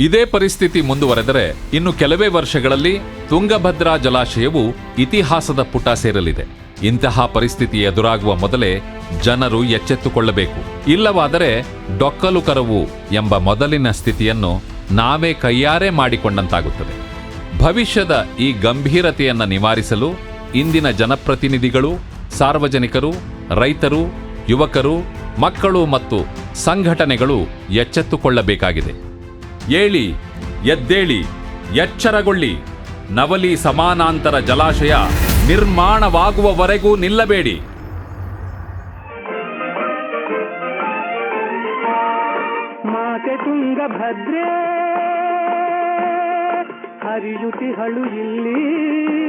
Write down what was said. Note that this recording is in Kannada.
ಇದೇ ಪರಿಸ್ಥಿತಿ ಮುಂದುವರೆದರೆ ಇನ್ನು ಕೆಲವೇ ವರ್ಷಗಳಲ್ಲಿ ತುಂಗಭದ್ರಾ ಜಲಾಶಯವು ಇತಿಹಾಸದ ಪುಟ ಸೇರಲಿದೆ. ಇಂತಹ ಪರಿಸ್ಥಿತಿ ಎದುರಾಗುವ ಮೊದಲೇ ಜನರು ಎಚ್ಚೆತ್ತುಕೊಳ್ಳಬೇಕು. ಇಲ್ಲವಾದರೆ ಡೊಕ್ಕಲು ಕರವು ಎಂಬ ಮೊದಲಿನ ಸ್ಥಿತಿಯನ್ನು ನಾವೇ ಕೈಯಾರೆ ಮಾಡಿಕೊಂಡಂತಾಗುತ್ತದೆ. ಭವಿಷ್ಯದ ಈ ಗಂಭೀರತೆಯನ್ನು ನಿವಾರಿಸಲು ಇಂದಿನ ಜನಪ್ರತಿನಿಧಿಗಳು, ಸಾರ್ವಜನಿಕರು, ರೈತರು, ಯುವಕರು, ಮಕ್ಕಳು ಮತ್ತು ಸಂಘಟನೆಗಳು ಎಚ್ಚೆತ್ತುಕೊಳ್ಳಬೇಕಾಗಿದೆ. ಏಳಿ ಎದ್ದೇಳಿ ಎಚ್ಚರಗೊಳ್ಳಿ. ನವಲಿ ಸಮಾನಾಂತರ ಜಲಾಶಯ ನಿರ್ಮಾಣವಾಗುವವರೆಗೂ ನಿಲ್ಲಬೇಡಿ. ಮಾತೆ ತುಂಗಭದ್ರೆ ಹರಿಯುತಿಹಳು ಇಲ್ಲಿ.